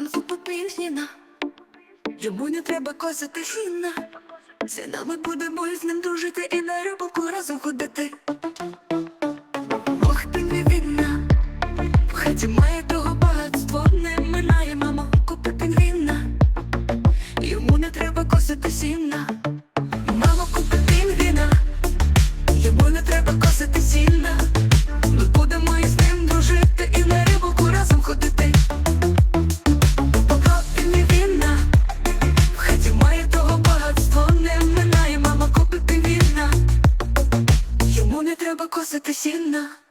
Мама попільніна, йому не треба косити сіна. Це нами будемо із ним дружити і на рибалку разом ходити. Ох, ти не вінна. в хаті має того багатство, не минає мама купи пінгвіна. Йому не треба косити сіна. Не треба косити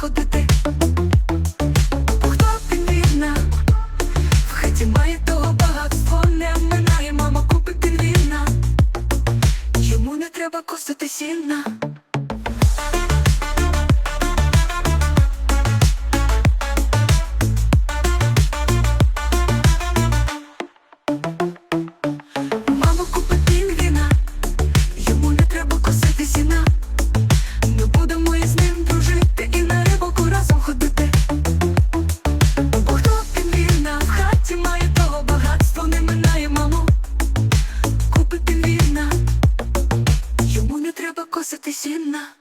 ходити. Хто пінгвіна? В хаті має того багатство, не минає мама купи пінгвіна. Йому не треба косити сіна. Ти сильна.